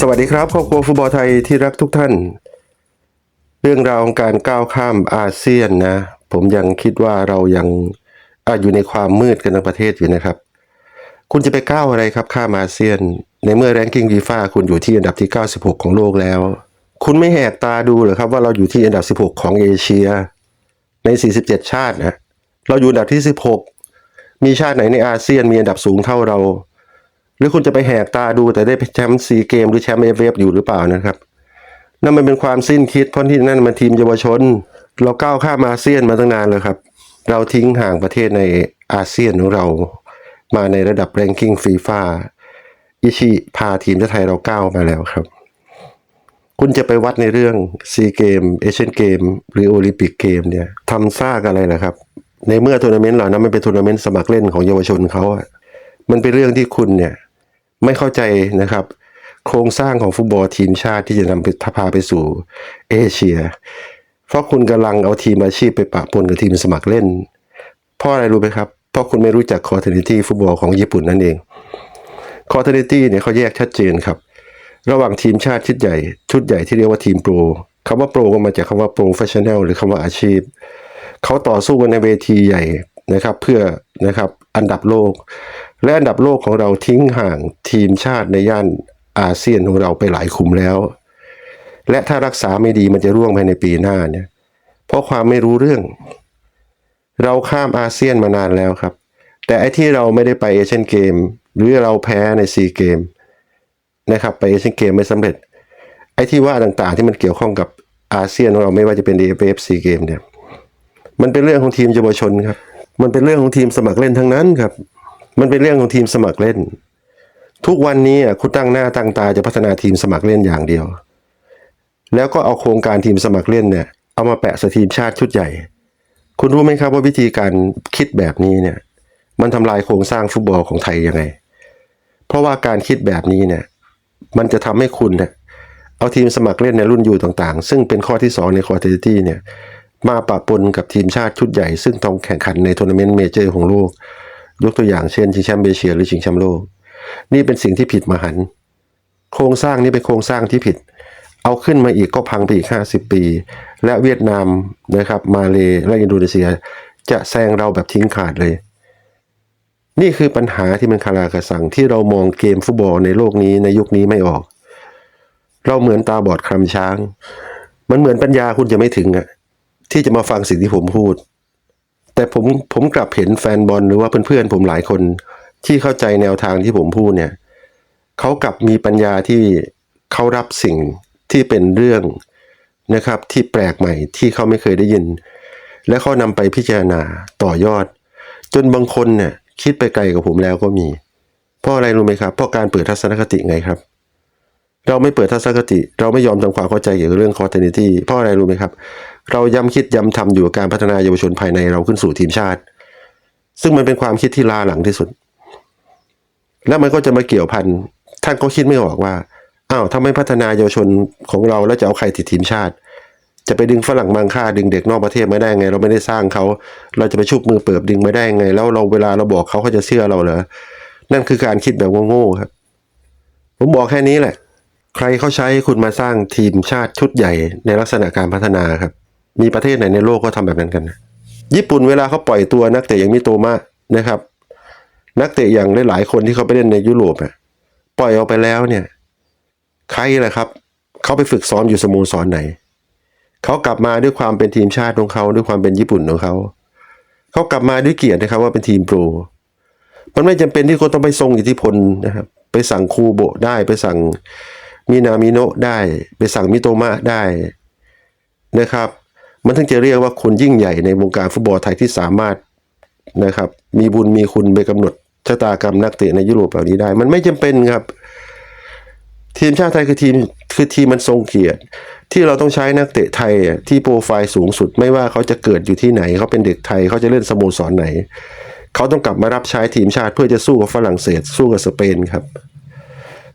สวัสดีครับครอบครัวฟุตบอลไทยที่รักทุกท่าน เรื่องราวของการก้าวข้ามอาเซียนนะ ผมยังคิดว่าเรายังอาอยู่ในความมืดกันทั้งประเทศอยู่นะครับ คุณจะไปก้าวอะไรครับข้ามอาเซียน ในเมื่อแรงกิ้งฟีฟ่าคุณอยู่ที่อันดับที่ 96 ของโลกแล้ว คุณไม่แหกตาดูหรือครับว่าเราอยู่ที่อันดับ 16 ของเอเชีย ใน 47 ชาตินะเราอยู่อันดับที่ 16 มีชาติไหนในอาเซียนมีอันดับสูงเท่าเรา หรือคุณจะไปแหกตาดูแต่ได้แชมป์ซีเกมหรือแชมป์เอฟเอฟอยู่หรือเปล่านะครับนั่นมันเป็นความสิ้นคิดเพราะที่นั่นมันทีมเยาวชน เราก้าวข้ามอาเซียนมาตั้งนานแล้วครับ เราทิ้งห่างประเทศในอาเซียนของเรา มาในระดับแรงกิ้งฟีฟ่าอิชิพาทีมชาติไทยเราก้าวมาแล้วครับ คุณจะไปวัดในเรื่องซีเกมเอเชียนเกมหรือโอลิมปิกเกมเนี่ยทำซากอะไรล่ะครับ ในเมื่อทัวร์นาเมนต์เหล่านั้นมันเป็นทัวร์นาเมนต์สมัครเล่นของเยาวชนเขาอะมันเป็นเรื่องที่คุณเนี่ย ไม่เข้าใจนะครับ โครงสร้างของฟุตบอลทีมชาติที่จะนำไปพาไปสู่เอเชีย เพราะคุณกำลังเอาทีมอาชีพไปปะปนกับทีมสมัครเล่น เพราะอะไรรู้ไหมครับ เพราะคุณไม่รู้จักคอร์เทนิตี้ฟุตบอลของญี่ปุ่นนั่นเองคอร์เทนิตี้เนี่ยเขาแยกชัดเจนครับ ระหว่างทีมชาติชุดใหญ่ ชุดใหญ่ที่เรียกว่าทีมโปรคำว่าโปรก็มาจากคำว่าโปรเฟชชั่นแนลหรือคำว่าอาชีพ เขาต่อสู้กันในเวทีใหญ่นะครับ เพื่อนะครับ อันดับโลก และอันดับโลกของเราทิ้งห่างทีมชาติในย่านอาเซียนของเราไปหลายคุมแล้ว และถ้ารักษาไม่ดีมันจะร่วงภายในปีหน้าเนี่ยเพราะความไม่รู้เรื่อง เราข้ามอาเซียนมานานแล้วครับ แต่ไอ้ที่เราไม่ได้ไปเอเชียนเกม หรือเราแพ้ในซีเกมนะครับไปเอเชียนเกมไม่สำเร็จ ไอ้ที่ว่าต่างๆที่มันเกี่ยวข้องกับอาเซียนของเราไม่ว่าจะเป็น AFF ซีเกมเนี่ยมันเป็นเรื่องของทีมเยาวชนครับ มันเป็นเรื่องของทีมสมัครเล่นทั้งนั้นครับ มันเป็นเรื่องของทีมสมัครเล่น ทุกวันนี้อะคุณตั้งหน้าตั้งตาจะพัฒนาทีมสมัครเล่นอย่างเดียว แล้วก็เอาโครงการทีมสมัครเล่นเนี่ยเอามาแปะสทีมชาติชุดใหญ่ คุณรู้ไหมครับว่าวิธีการคิดแบบนี้เนี่ย มันทำลายโครงสร้างฟุตบอลของไทยยังไง เพราะว่าการคิดแบบนี้เนี่ย มันจะทำให้คุณเนี่ยเอาทีมสมัครเล่นในรุ่นยูต่างๆ ซึ่งเป็นข้อที่สองในคอร์เทตี้เนี่ย มาปะปนกับทีมชาติชุดใหญ่ซึ่งต้องแข่งขันในทัวร์นาเมนต์เมเจอร์ของโลก ยกตัวอย่างเช่นชิงแชมป์เอเชียหรือชิงแชมป์โลก นี่เป็นสิ่งที่ผิดมหัน โครงสร้างนี้เป็นโครงสร้างที่ผิด เอาขึ้นมาอีกก็พังไปอีก 50 ปี และเวียดนามนะครับ มาเลและอินโดนีเซีย จะแซงเราแบบทิ้งขาดเลย นี่คือปัญหาที่มันคาราคาสังที่เรามองเกมฟุตบอลในโลกนี้ในยุคนี้ไม่ออก เราเหมือนตาบอดคลำช้าง มันเหมือนปัญญาคุณจะไม่ถึงอะ ที่จะมาฟังสิ่งที่ผมพูด แต่ผมผมกลับเห็นแฟนบอลหรือว่าเพื่อนๆผมหลายคนที่เข้าใจแนวทางที่ผมพูดเนี่ยเขากลับมีปัญญาที่เขารับสิ่งที่เป็นเรื่องนะครับ ที่แปลกใหม่ที่เขาไม่เคยได้ยิน และเขานำไปพิจารณาต่อยอด จนบางคนเนี่ยคิดไปไกลกับผมแล้วก็มี เพราะอะไรรู้ไหมครับ เพราะการเปิดทัศนคติไงครับ เราไม่เปิดทัศนคติ เราไม่ยอมทำความเข้าใจเกี่ยวกับเรื่องคอร์เทนิตี้เพราะอะไรรู้ไหมครับ เราย้ำคิดย้ำทำอยู่กับการพัฒนาเยาวชนภายในเราขึ้นสู่ทีมชาติ ซึ่งมันเป็นความคิดที่ล้าหลังที่สุด แล้วมันก็จะมาเกี่ยวพันท่านก็คิดไม่ออกว่าอ้าวถ้าไม่พัฒนาเยาวชนของเราแล้วจะเอาใครติดทีมชาติ จะไปดึงฝรั่งมังค่าดึงเด็กนอกประเทศไม่ได้ไง เราไม่ได้สร้างเขาเราจะไปชุบมือเปิบดึงไม่ได้ไง แล้วเราเวลาเราบอกเขาเขาจะเชื่อเราเหรอนั่นคือการคิดแบบโง่ๆครับ ผมบอกแค่นี้แหละ ใครเขาใช้คุณมาสร้างทีมชาติชุดใหญ่ในลักษณะการพัฒนาครับ มีประเทศไหนในโลกก็ทำแบบนั้นกันนะญี่ปุ่นเวลาเขาปล่อยตัวนักเตะอย่างมิโตมะนะครับ นักเตะอย่างหลายๆคนที่เขาไปเล่นในยุโรปอะปล่อยออกไปแล้วเนี่ยใครล่ะครับ เขาไปฝึกซ้อมอยู่สโมสรไหน เขากลับมาด้วยความเป็นทีมชาติของเขาด้วยความเป็นญี่ปุ่นของเขา เขากลับมาด้วยเกียรตินะครับว่าเป็นทีมโปร มันไม่จำเป็นที่คนต้องไปทรงอิทธิพลนะครับ ไปสั่งคูโบะได้ ไปสั่งมินามิโนะได้ ไปสั่งมิโตมะได้นะครับ มันถึงจะเรียกว่าคนยิ่งใหญ่ในวงการฟุตบอลไทยที่สามารถนะครับ มีบุญมีคุณไปกำหนดชะตากรรมนักเตะในยุโรปเหล่านี้ได้ มันไม่จำเป็นครับ ทีมชาติไทยคือทีมคือทีมมันทรงเกียรติ ที่เราต้องใช้นักเตะไทยที่โปรไฟล์สูงสุด ไม่ว่าเขาจะเกิดอยู่ที่ไหน เขาเป็นเด็กไทยเขาจะเล่นสโมสรไหน เขาต้องกลับมารับใช้ทีมชาติเพื่อจะสู้กับฝรั่งเศส สู้กับสเปนครับ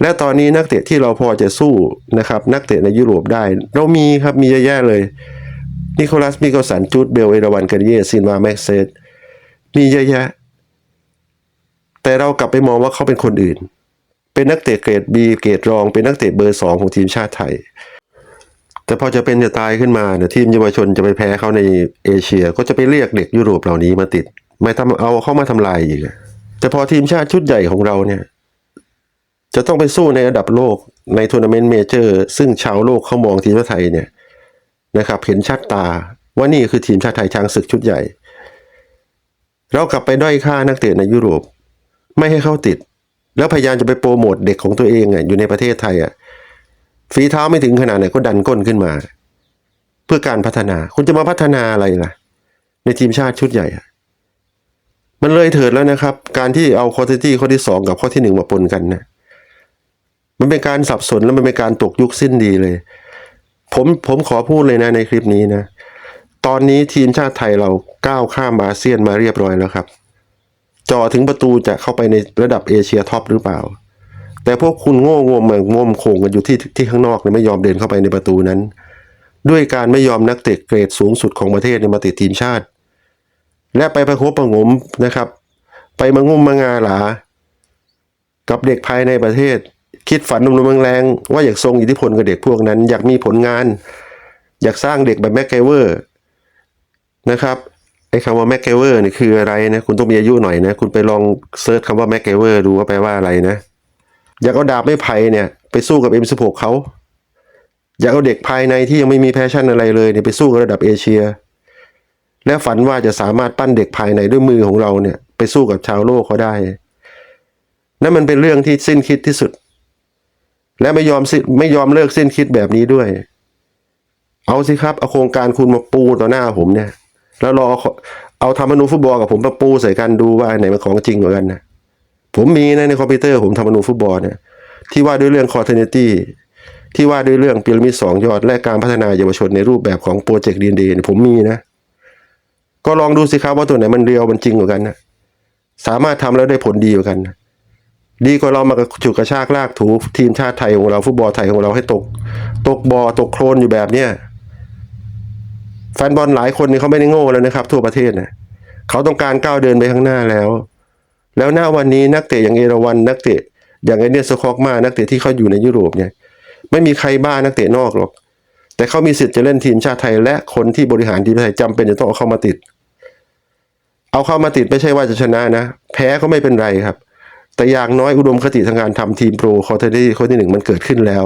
และตอนนี้นักเตะที่เราพอจะสู้นะครับ นักเตะในยุโรปได้ เรามีครับมีเยอะแยะเลย นิโคลัสมิโกสันจูดเบลเอราวันกันเยซินวาแม็กเซตมีเยอะแยะ แต่เรากลับไปมองว่าเขาเป็นคนอื่น เป็นนักเตะเกรด B เกรดรอง เป็นนักเตะเบอร์สองของทีมชาติไทย แต่พอจะเป็นจะตายขึ้นมาเนี่ยทีมเยาวชนจะไปแพ้เขาในเอเชีย ก็จะไปเรียกเด็กยุโรปเหล่านี้มาติด ไม่ทำเอาเข้ามาทำลายอีกแต่พอทีมชาติชุดใหญ่ของเราเนี่ย จะต้องไปสู้ในระดับโลกในทัวร์นาเมนต์เมเจอร์ ซึ่งชาวโลกเขามองทีมชาติไทยเนี่ย นะครับ เห็นชัดตาว่านี่คือทีมชาติไทยช้างศึกชุดใหญ่ เรากลับไปด้อยค่านักเตะในยุโรป ไม่ให้เขาติด แล้วพยายามจะไปโปรโมทเด็กของตัวเองอะอยู่ในประเทศไทยอะฝีเท้าไม่ถึงขนาดไหนก็ดันก้นขึ้นมา เพื่อการพัฒนา คุณจะมาพัฒนาอะไรล่ะ ในทีมชาติชุดใหญ่อะมันเลยเถิดแล้วนะครับ การที่เอาข้อที่ข้อที่สองกับข้อที่หนึ่งมาปนกันนะมันเป็นการสับสนแล้วมันเป็นการตกยุคสิ้นดีเลย ผมผมขอพูดเลยนะในคลิปนี้นะ ตอนนี้ทีมชาติไทยเราก้าวข้ามอาเซียนมาเรียบร้อยแล้วครับจ่อถึงประตูจะเข้าไปในระดับเอเชียท็อปหรือเปล่า แต่พวกคุณโง่งมงมโขงกันอยู่ที่ที่ข้างนอกเนี่ยไม่ยอมเดินเข้าไปในประตูนั้น ด้วยการไม่ยอมนักเตะเกรดสูงสุดของประเทศเนี่ยมาติดทีมชาติ และไปประคบประงมนะครับ ไปมางุ่มมางาหลา กับเด็กภายในประเทศ คิดฝันนุ่มๆแรงๆว่าอยากทรงอิทธิพลกับเด็กพวกนั้น อยากมีผลงาน อยากสร้างเด็กแบบแม็กไกเวอร์นะครับไอ้คำว่าแม็กไกเวอร์นี่คืออะไรนะ คุณต้องมีอายุหน่อยนะ คุณไปลองเซิร์ชคำว่าแม็กไกเวอร์ดูว่าแปลว่าอะไรนะ อยากเอาดาบไม้ไผ่เนี่ย ไปสู้กับ M16 เขาอยากเอาเด็กภายในที่ยังไม่มีแพชชั่นอะไรเลยเนี่ยไปสู้กับระดับเอเชีย และฝันว่าจะสามารถปั้นเด็กภายในด้วยมือของเราเนี่ย ไปสู้กับชาวโลกเขาได้ นั่นมันเป็นเรื่องที่สิ้นคิดที่สุด และไม่ยอมสิ้นไม่ยอมเลิกสิ้นคิดแบบนี้ด้วย เอาสิครับเอาโครงการคุณมาปูต่อหน้าผมเนี่ย แล้วรอเอาทำมนูฟุตบอลกับผมมาปูใส่กันดูว่าอันไหนมันของจริงกว่ากันนะผมมีนะในคอมพิวเตอร์ผมทำมนูฟุตบอลเนี่ย ที่ว่าด้วยเรื่องคอร์เทนตี้ที่ว่าด้วยเรื่องพีระมิดสองยอด และการพัฒนาเยาวชนในรูปแบบของโปรเจกต์ดีนดีผมมีนะ ก็ลองดูสิครับว่าตัวไหนมันเรียวมันจริงกว่ากันนะสามารถทำแล้วได้ผลดีกว่ากันนะ ดีกว่าเรามากระฉุกกระชากลากถูทีมชาติไทยของเราฟุตบอลไทยของเราให้ตก ตกบอ่อตกโคลนอยู่แบบเนี้ยแฟนบอลหลายคนนี่เขาไม่ได้โง่แล้วนะครับ ทั่วประเทศนะเขาต้องการก้าวเดินไปข้างหน้าแล้ว แล้วหน้าวันนี้นักเตะอย่างเอราวันนักเตะ อย่างไอเนียสคอกมานักเตะที่เขาอยู่ในยุโรปเนี่ย ไม่มีใครบ้านักเตะนอกหรอก แต่เขามีสิทธิ์จะเล่นทีมชาติไทย และคนที่บริหารทีมชาติไทยจำเป็นจะต้องเอาเข้ามาติด เอาเข้ามาติดไม่ใช่ว่าจะชนะนะ แพ้ก็ไม่เป็นไรครับ แต่อย่างน้อยอุดมคติทางการทำทีมโปรคอร์เทนตี้ข้อที่หนึ่งมันเกิดขึ้นแล้ว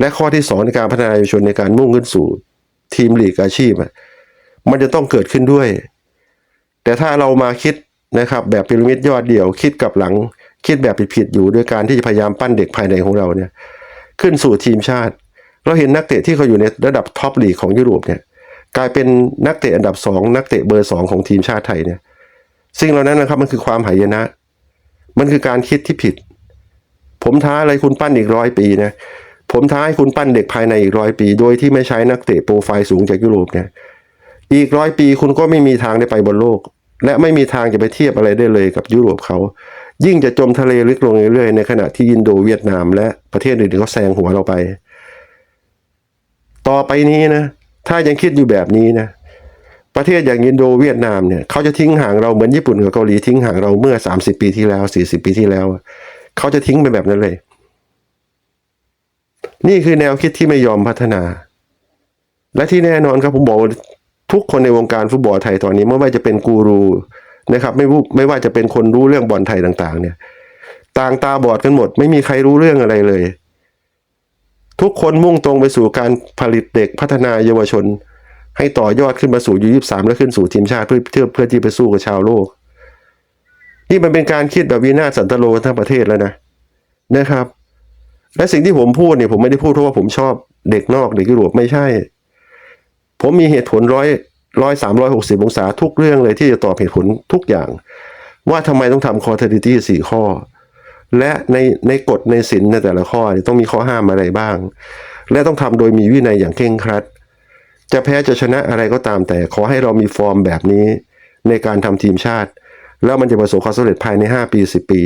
และข้อที่สองในการพัฒนาเยาวชนในการมุ่งขึ้นสู่ทีมลีกอาชีพมันจะต้องเกิดขึ้นด้วย แต่ถ้าเรามาคิดนะครับ แบบพีระมิดยอดเดี่ยวคิดกับหลัง คิดแบบผิดๆอยู่ด้วยการที่จะพยายามปั้นเด็กภายในของเราเนี่ย ขึ้นสู่ทีมชาติ เราเห็นนักเตะที่เขาอยู่ในระดับท็อปลีกของยุโรปเนี่ย กลายเป็นนักเตะอันดับสองนักเตะเบอร์สองของทีมชาติไทยเนี่ย สิ่งเหล่านั้นนะครับมันคือความหายนะ มันคือการคิดที่ผิด ผมท้าอะไรคุณปั้นอีกร้อยปีนะผมท้าให้คุณปั้นเด็กภายในอีกร้อยปี โดยที่ไม่ใช้นักเตะโปรไฟล์สูงจากยุโรปเนี่ยอีกร้อยปีคุณก็ไม่มีทางได้ไปบนโลก และไม่มีทางจะไปเทียบอะไรได้เลยกับยุโรปเขา ยิ่งจะจมทะเลลึกลงเรื่อยๆในขณะที่อินโดเวียดนาม และประเทศอื่นๆเขาแซงหัวเราไป ต่อไปนี้นะ ถ้ายังคิดอยู่แบบนี้นะ ประเทศอย่างอินโดเวียดนามเนี่ยเขาจะทิ้งห่างเราเหมือนญี่ปุ่นกับเกาหลีทิ้งห่างเราเมื่อ 30 ปีที่แล้ว 40 ปีที่แล้ว เขาจะทิ้งไปแบบนั้นเลย นี่คือแนวคิดที่ไม่ยอมพัฒนา และที่แน่นอนครับผมบอกทุกคนในวงการฟุตบอลไทยตอนนี้ไม่ว่าจะเป็นกูรูนะครับไม่ไม่ว่าจะเป็นคนรู้เรื่องบอลไทยต่างๆ เนี่ย ต่างตาบอดกันหมด ไม่มีใครรู้เรื่องอะไรเลย ทุกคนมุ่งตรงไปสู่การผลิตเด็กพัฒนาเยาวชน ให้ต่อยอดขึ้นมาสู่ยูยี่สามแล้วขึ้นสู่ทีมชาติเพื่อเพื่อเพื่อที่ไปสู้กับชาวโลก นี่มันเป็นการคิดแบบวินาศสันตโลกันทั้งประเทศแล้วนะนะครับ และสิ่งที่ผมพูดเนี่ยผมไม่ได้พูดเพราะว่าผมชอบเด็กนอกเด็กยุโรปไม่ใช่ ผมมีเหตุผลร้อยร้อยสามร้อยหกสิบองศาทุกเรื่องเลยที่จะตอบเหตุผลทุกอย่าง ว่าทำไมต้องทำคอร์เทนิตี้สี่ข้อ และในในกฎในศิลในแต่ละข้อต้องมีข้อห้ามอะไรบ้าง และต้องทำโดยมีวินัยอย่างเคร่งครัด จะแพ้จะชนะอะไรก็ตามแต่ขอให้เรามีฟอร์มแบบนี้ในการทำทีมชาติ แล้วมันจะประสบความสำเร็จภายใน 5 ปี 10 ปี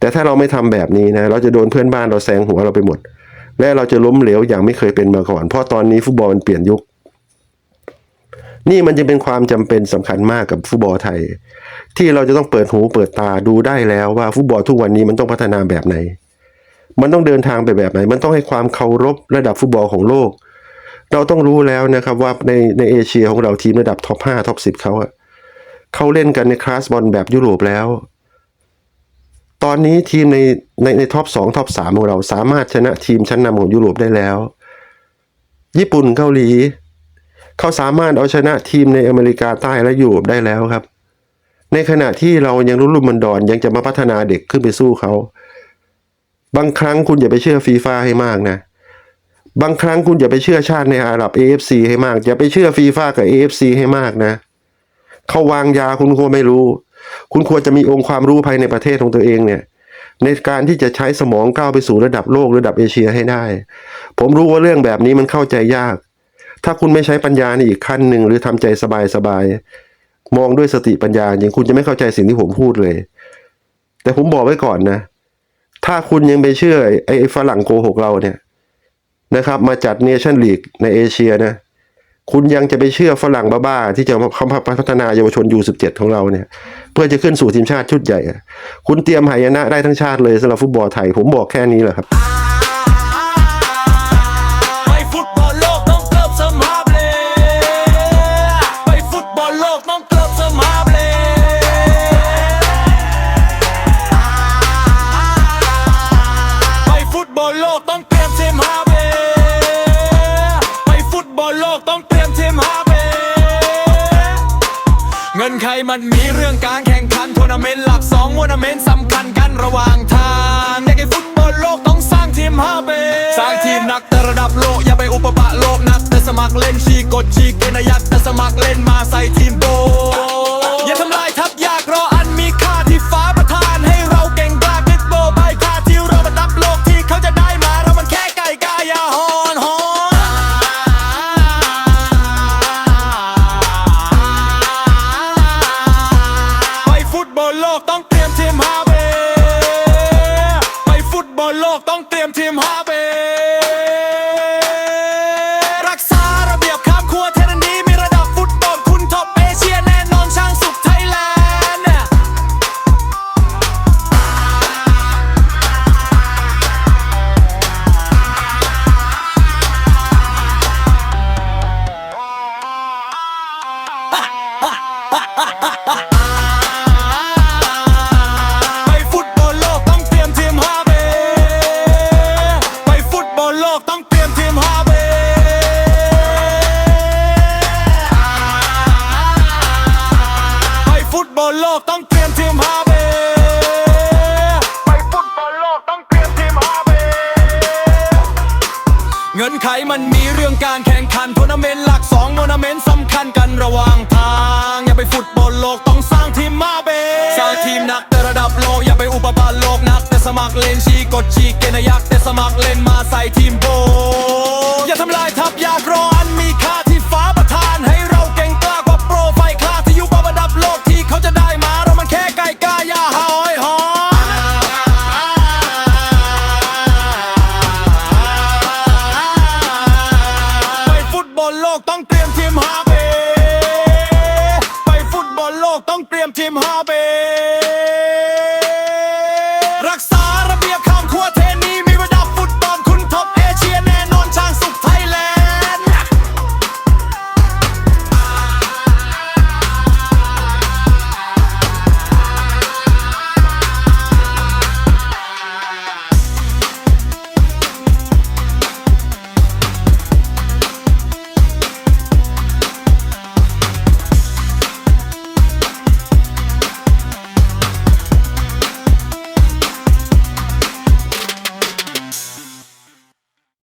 แต่ถ้าเราไม่ทำแบบนี้นะ เราจะโดนเพื่อนบ้านเราแซงหัวเราไปหมด และเราจะล้มเหลวอย่างไม่เคยเป็นมาก่อน เพราะตอนนี้ฟุตบอลมันเปลี่ยนยุค นี่มันจะเป็นความจำเป็นสำคัญมากกับฟุตบอลไทย ที่เราจะต้องเปิดหูเปิดตาดูได้แล้วว่าฟุตบอลทุกวันนี้มันต้องพัฒนาแบบไหน มันต้องเดินทางไปแบบไหน มันต้องให้ความเคารพระดับฟุตบอลของโลก เราต้องรู้แล้วนะครับว่าในในเอเชียของเราทีมระดับท็อป5ท็อป10เขาอะเขาเล่นกันในคลาสบอลแบบยุโรปแล้ว ตอนนี้ทีมในในในท็อปสองท็อปสามของเราสามารถชนะทีมชั้นนำของยุโรปได้แล้ว ญี่ปุ่นเกาหลีเขาสามารถเอาชนะทีมในอเมริกาใต้และยุโรปได้แล้วครับ ในขณะที่เรายังรุ่นรุ่มมันดอนยังจะมาพัฒนาเด็กขึ้นไปสู้เขา บางครั้งคุณอย่าไปเชื่อฟีฟ่าให้มากนะ บางครั้งคุณอย่าไปเชื่อชาติในอาหรับ AFC ให้มาก อย่าไปเชื่อฟีฟ่ากับ AFC ให้มากนะ เขาวางยาคุณควรไม่รู้ คุณควรจะมีองค์ความรู้ภายในประเทศของตัวเองเนี่ย ในการที่จะใช้สมองก้าวไปสู่ระดับโลกระดับเอเชียให้ได้ ผมรู้ว่าเรื่องแบบนี้มันเข้าใจยาก ถ้าคุณไม่ใช้ปัญญาในอีกขั้นหนึ่งหรือทำใจสบายๆมองด้วยสติปัญญาอย่างคุณจะไม่เข้าใจสิ่งที่ผมพูดเลย แต่ผมบอกไว้ก่อนนะ ถ้าคุณยังไปเชื่อไอ้ฝรั่งโกหกเราเนี่ย นะครับ มาจัดเนชั่นลีกในเอเชียนะ คุณยังจะไปเชื่อฝรั่งบ้าๆที่จะมาเขาพัฒนาเยาวชนยูสิบเจ็ดของเราเนี่ย เพื่อจะขึ้นสู่ทีมชาติชุดใหญ่ คุณเตรียมหายนะได้ทั้งชาติเลยสำหรับฟุตบอลไทย ผมบอกแค่นี้แหละครับ งินใครมันมีเรื่องการแข่งขันทัวร์นาเมนต์หลักสองทัวร์นาเมนต์สำคัญกันระหว่างทางอยากมฟุตบอลโลกต้องสร้างทีมฮาเบสร้างทีมนักแต่ระดับโลกอย่าไปอุปปะโลกนักแต่สมัครเล่นชีกดชีเกณฑ์ยักษ์แต่สมัครเล่นมาใส่ทีมโบอย่าทำลายทัพยากรอ เล่นชีกดชีเกณฑ์ยักษ์แต่สมัครเล่นมาใส่ทีมโบ